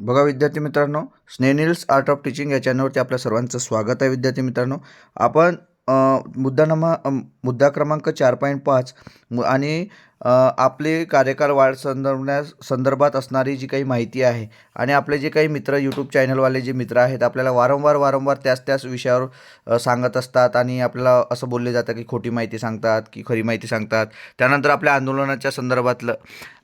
बघा विद्यार्थी मित्रांनो स्नेनिल्स आर्ट ऑफ टीचिंग या चॅनलवरती आपल्या सर्वांचं स्वागत आहे विद्यार्थी मित्रांनो. आपण मुद्दा नमा मुद्दा क्रमांक चार पॉईंट पाच आणि आपले कार्यकाळ वाढ संदर्भण्या संदर्भात असणारी जी काही माहिती आहे आणि आपले जे काही मित्र यूट्यूब चॅनलवाले जे मित्र आहेत आपल्याला वारंवार वारंवार त्याच त्याच विषयावर सांगत असतात आणि आपल्याला असं बोलले जातं की खोटी माहिती सांगतात की खरी माहिती सांगतात. त्यानंतर आपल्या आंदोलनाच्या संदर्भातलं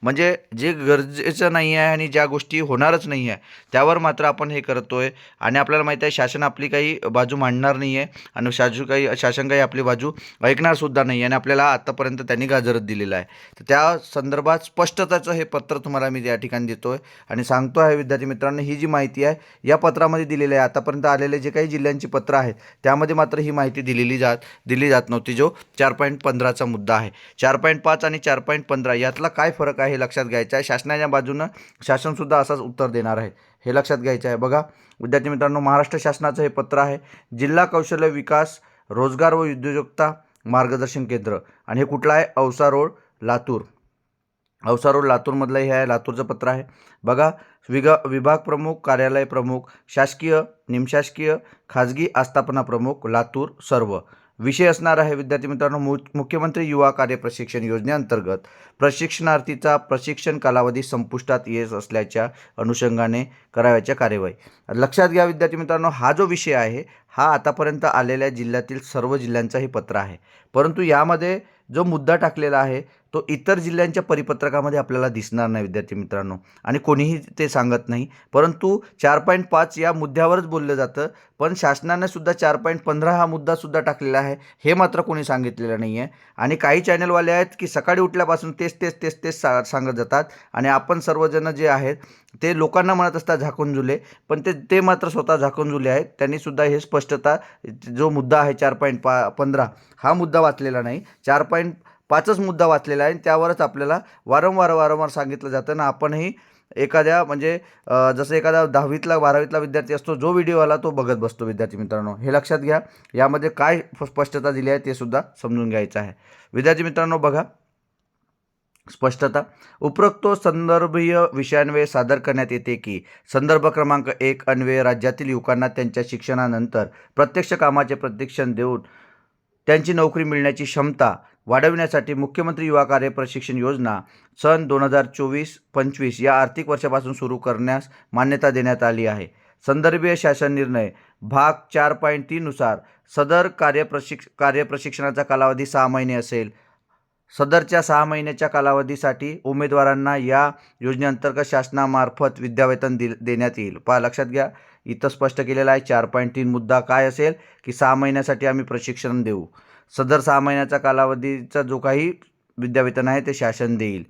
म्हणजे जे गरजेचं नाही आहे आणि ज्या गोष्टी होणारच नाही आहे त्यावर मात्र आपण हे करतो आहे आणि आपल्याला माहिती आहे शासन आपली काही बाजू मांडणार नाही आहे आणि शासू काही शासन काही आपली बाजू ऐकणारसुद्धा नाही आहे आणि आपल्याला आत्तापर्यंत त्यांनी गाजरत दिलेलं आहे. तर त्या संदर्भात स्पष्टताचं हे पत्र तुम्हाला मी या ठिकाणी देतो आहे आणि सांगतो आहे विद्यार्थी मित्रांनो ही जी माहिती आहे या पत्रामध्ये दिलेली आहे. आतापर्यंत आलेले जे काही जिल्ह्यांची पत्रं आहेत त्यामध्ये मात्र ही माहिती दिलेली जात दिली जात नव्हती जो चार पॉईंट पंधराचा मुद्दा आहे. चार पॉईंट पाच आणि चार पॉईंट पंधरा यातला काय फरक आहे? हे लक्षात घ्यायचं आहे. शासनाच्या बाजूनं शासनसुद्धा असाच उत्तर देणार आहे. हे लक्षात घ्यायचं आहे. बघा विद्यार्थी मित्रांनो महाराष्ट्र शासनाचं हे पत्र आहे. जिल्हा कौशल्य विकास रोजगार व उद्योजकता मार्गदर्शन केंद्र. आणि हे कुठलं आहे? औसा रोड लातूर. औसा रोड लातूरमधलं हे आहे लातूरचं पत्र आहे. बघा विगा विभाग प्रमुख कार्यालय प्रमुख शासकीय निमशासकीय खाजगी आस्थापना प्रमुख लातूर सर्व. विषय असणार आहे विद्यार्थी मित्रांनो. मु मुख्यमंत्री युवा कार्य प्रशिक्षण योजनेअंतर्गत प्रशिक्षणार्थीचा प्रशिक्षण कालावधी संपुष्टात येत असल्याच्या अनुषंगाने करावयाच्या कार्यवाही. लक्षात घ्या विद्यार्थी मित्रांनो हा जो विषय आहे हा आतापर्यंत आलेल्या जिल्ह्यातील सर्व जिल्ह्यांचा हे पत्र आहे. परंतु यामध्ये जो मुद्दा टाकलेला आहे तो इतर जिल्ह्यांच्या परिपत्रकामध्ये आपल्याला दिसणार नाही विद्यार्थी मित्रांनो. आणि कोणीही ते सांगत नाही. परंतु चार पॉईंट पाच या मुद्द्यावरच बोललं जातं. पण शासनाने सुद्धा चार पॉईंट पंधरा हा मुद्दासुद्धा टाकलेला आहे. हे मात्र कोणी सांगितलेलं नाही आहे. आणि काही चॅनलवाले आहेत की सकाळी उठल्यापासून तेच तेच तेच तेच सा सांगत जातात. आणि आपण सर्वजण जे आहेत ते लोकांना म्हणत असतात झाकून झुले पण ते ते मात्र स्वतः झाकून झुले आहेत त्यांनीसुद्धा हे स्पष्टता जो मुद्दा आहे चार पॉईंट पा पंधरा हा मुद्दा वाचलेला नाही. चार पॉईंट पाचच मुद्दा वाचलेला आहे आणि त्यावरच आपल्याला वारंवार वारंवार सांगितलं जातं. ना आपणही एखाद्या म्हणजे जसं एखादा दहावीतला बारावीतला विद्यार्थी असतो जो व्हिडिओ आला तो बघत बसतो विद्यार्थी मित्रांनो. हे लक्षात घ्या. यामध्ये काय स्पष्टता दिली आहे ते सुद्धा समजून घ्यायचं आहे. विद्यार्थी मित्रांनो बघा. स्पष्टता. उपरोक्त संदर्भीय विषयान्वये सादर करण्यात येते की संदर्भ क्रमांक एक अन्वये राज्यातील युवकांना त्यांच्या शिक्षणानंतर प्रत्यक्ष कामाचे प्रशिक्षण देऊन त्यांची नोकरी मिळण्याची क्षमता वाढविण्यासाठी मुख्यमंत्री युवा कार्य प्रशिक्षण योजना सन दोन हजार चोवीस पंचवीस या आर्थिक वर्षापासून सुरू करण्यास मान्यता देण्यात आली आहे. संदर्भीय शासन निर्णय भाग चार पॉईंट तीननुसार सदर कार्यप्रशिक्ष कार्यप्रशिक्षणाचा कालावधी सहा महिने असेल. सदरच्या सहा महिन्याच्या कालावधीसाठी उमेदवारांना या योजनेअंतर्गत शासनामार्फत विद्यावेतन दि देण्यात येईल. पहा लक्षात घ्या इथं स्पष्ट केलेलं आहे चार पॉईंट तीन मुद्दा काय असेल की सहा महिन्यासाठी आम्ही प्रशिक्षण देऊ. सदर सहा महिन्याचा कालावधीचा जो काही विद्यावेतन आहे ते शासन देईल.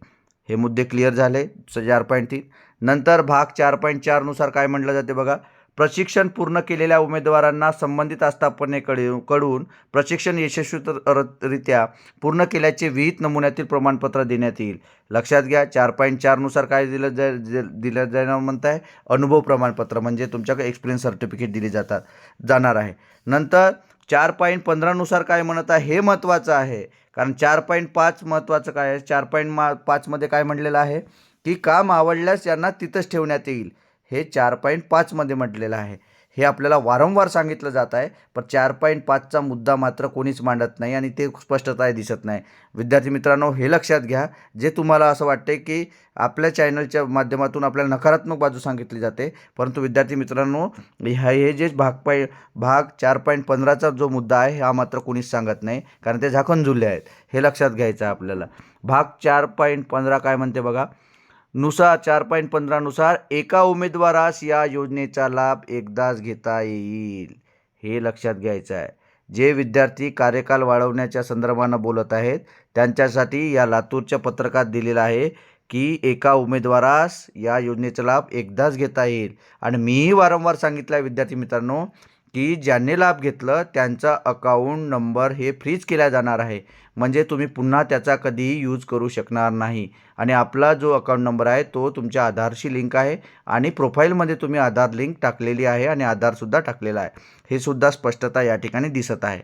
हे मुद्दे क्लिअर झाले. चार पॉईंट तीन. नंतर भाग चार पॉईंट चारनुसार काय म्हटलं जाते बघा. प्रशिक्षण पूर्ण केलेल्या उमेदवारांना संबंधित आस्थापनेकडे कडून प्रशिक्षण यशस्वीरित्या पूर्ण केल्याचे विहित नमुन्यातील प्रमाणपत्र देण्यात येईल. लक्षात घ्या चार पॉईंट चारनुसार काय दिलं जाय दिलं जाणार म्हणत आहे अनुभव प्रमाणपत्र म्हणजे तुमच्याकडे एक्सपिरियन्स सर्टिफिकेट दिली जातात जाणार आहे. नंतर चार पॉईंट पंधरानुसार काय म्हणत आहे हे महत्त्वाचं आहे. कारण चार पॉईंट पाच महत्त्वाचं काय आहे? चार पॉईंट मा पाचमध्ये काय म्हटलेलं आहे? की काम आवडल्यास यांना तिथंच ठेवण्यात येईल. हे चार पॉईंट पाचमध्ये म्हटलेलं आहे. हे आपल्याला वारंवार सांगितलं जात आहे पण चार पॉईंट पाचचा मुद्दा मात्र कोणीच मांडत नाही आणि ते स्पष्टता दिसत नाही. विद्यार्थी मित्रांनो हे लक्षात घ्या. जे तुम्हाला असं वाटते की आपल्या चॅनलच्या माध्यमातून आपल्याला नकारात्मक बाजू सांगितली जाते परंतु विद्यार्थी मित्रांनो ह्या हे जे भाग पाय भाग चार पॉईंट पंधराचा जो मुद्दा आहे हा मात्र कोणीच सांगत नाही कारण ते झाकण झुले आहेत. हे लक्षात घ्यायचं आहे आपल्याला. भाग चार पॉईंट पंधरा काय म्हणते बघा? नुसार चार पॉईंट पंधरानुसार एका उमेदवारास या योजनेचा लाभ एकदाच घेता येईल हे लक्षात घ्यायचं आहे. जे विद्यार्थी कार्यकाल वाढवण्याच्या संदर्भानं बोलत आहेत त्यांच्यासाठी या लातूरच्या पत्रकात दिलेलं आहे की एका उमेदवारास या योजनेचा लाभ एकदाच घेता येईल. आणि मीही वारंवार सांगितलं आहे विद्यार्थी मित्रांनो की ज्यांनी लाभ घेतलं त्यांचा अकाउंट नंबर हे फ्रीज केला जाणार आहे. म्हणजे तुम्ही पुन्हा त्याचा कधीही यूज करू शकणार नाही. आणि आपला जो अकाउंट नंबर आहे तो तुमच्या आधारशी लिंक आहे आणि प्रोफाईलमध्ये तुम्ही आधार लिंक टाकलेली आहे आणि आधारसुद्धा टाकलेला आहे. हे सुद्धा स्पष्टता या ठिकाणी दिसत आहे.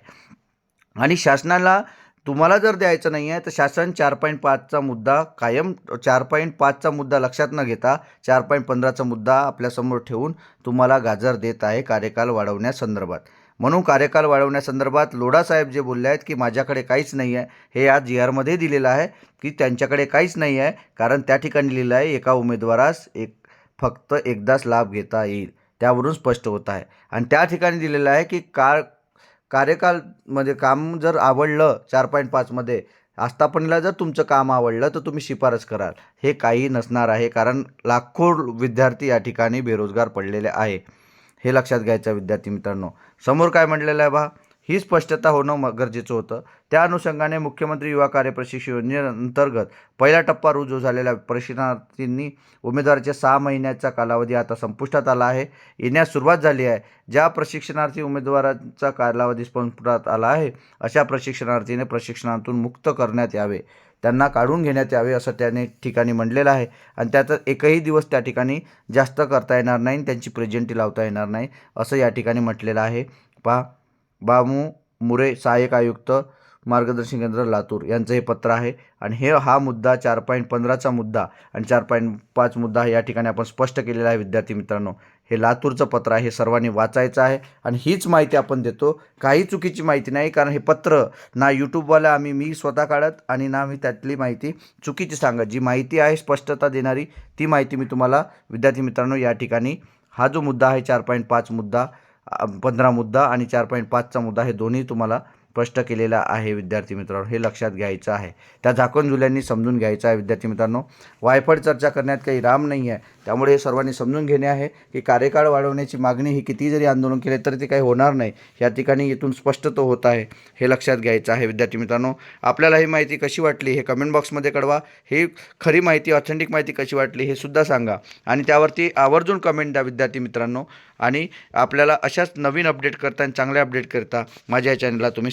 आणि शासनाला तुम्हाला जर द्यायचं नाही आहे तर शासन चार पॉईंट पाचचा मुद्दा कायम चार पॉईंट पाचचा मुद्दा लक्षात न घेता चार पॉईंट पंधराचा मुद्दा आपल्यासमोर ठेवून तुम्हाला गाजर देत आहे कार्यकाल वाढवण्यासंदर्भात म्हणून कार्यकाल वाढवण्यासंदर्भात लोढासाहेब जे बोलले आहेत की माझ्याकडे काहीच नाही आहे हे आज जी आरमध्ये दिलेलं आहे की त्यांच्याकडे काहीच नाही आहे कारण त्या ठिकाणी लिहिलं आहे एका उमेदवारास एक फक्त एकदाच लाभ घेता येईल. त्यावरून स्पष्ट होत आहे. आणि त्या ठिकाणी दिलेलं आहे की कार कार्यकालमध्ये म्हणजे काम जर आवडलं चार पॉईंट पाचमध्ये आस्थापनेला जर तुमचं काम आवडलं तर तुम्ही शिफारस कराल. हे काही नसणार आहे कारण लाखो विद्यार्थी या ठिकाणी बेरोजगार पडलेले आहे. हे लक्षात घ्यायचं विद्यार्थी मित्रांनो. समोर काय म्हटलेलं आहे बा? ही स्पष्टता होणं गरजेचं होतं. त्या अनुषंगाने मुख्यमंत्री युवा कार्यप्रशिक्षण योजनेअंतर्गत पहिला टप्पा रुजू झालेल्या प्रशिक्षणार्थींनी उमेदवाराच्या सहा महिन्याचा कालावधी आता संपुष्टात आला आहे. येण्यास सुरुवात झाली आहे. ज्या प्रशिक्षणार्थी उमेदवाराचा कालावधी संपुष्टात आला आहे अशा प्रशिक्षणार्थीने प्रशिक्षणातून मुक्त करण्यात यावे. त्यांना काढून घेण्यात यावे असं त्याने ठिकाणी म्हणलेलं आहे. आणि त्याचा एकही दिवस त्या ठिकाणी जास्त करता येणार नाही आणि त्यांची प्रेझेंटी लावता येणार नाही असं या ठिकाणी म्हटलेलं आहे. पहा बामू मुरे सहाय्यक आयुक्त मार्गदर्शन केंद्र लातूर. यांचं हे पत्र आहे. आणि हे हा मुद्दा चार पॉईंट पंधराचा मुद्दा आणि चार पॉईंट पाच मुद्दा या ठिकाणी आपण स्पष्ट केलेला आहे विद्यार्थी मित्रांनो. हे लातूरचं पत्र आहे हे सर्वांनी वाचायचं आहे आणि हीच माहिती आपण देतो. काही चुकीची माहिती नाही कारण हे पत्र ना यूट्यूबवाला आम्ही मी स्वतः काढत आणि ना मी त्यातली माहिती चुकीची सांगत. जी माहिती आहे स्पष्टता देणारी ती माहिती मी तुम्हाला विद्यार्थी मित्रांनो या ठिकाणी हा जो मुद्दा आहे चार पॉईंट पाच मुद्दा पंधरा मुद्दा आणि चार पॉईंट पाचचा मुद्दा हे दोन्ही तुम्हाला स्पष्ट केलेला आहे विद्यार्थी मित्रांनो. हे लक्षात घ्यायचं आहे. त्या झाकण जुल्यांनी समजून घ्यायचं आहे विद्यार्थी मित्रांनो. वायफळ चर्चा करण्यात काही राम नाही आहे. त्यामुळे हे सर्वांनी समजून घेणे आहे की कार्यकाळ वाढवण्याची मागणी ही किती जरी आंदोलन केले तरी ते काही होणार नाही. या ठिकाणी इथून स्पष्ट तो होत आहे. हे लक्षात घ्यायचं आहे विद्यार्थी मित्रांनो. आपल्याला ही माहिती कशी वाटली हे कमेंट बॉक्समध्ये कळवा. ही खरी माहिती ऑथेंटिक माहिती कशी वाटली हे सुद्धा सांगा. आणि त्यावरती आवर्जून कमेंट द्या विद्यार्थी मित्रांनो. आणि आपल्याला अशाच नवीन अपडेट करता आणि चांगले अपडेट करता माझ्या या चॅनलला तुम्ही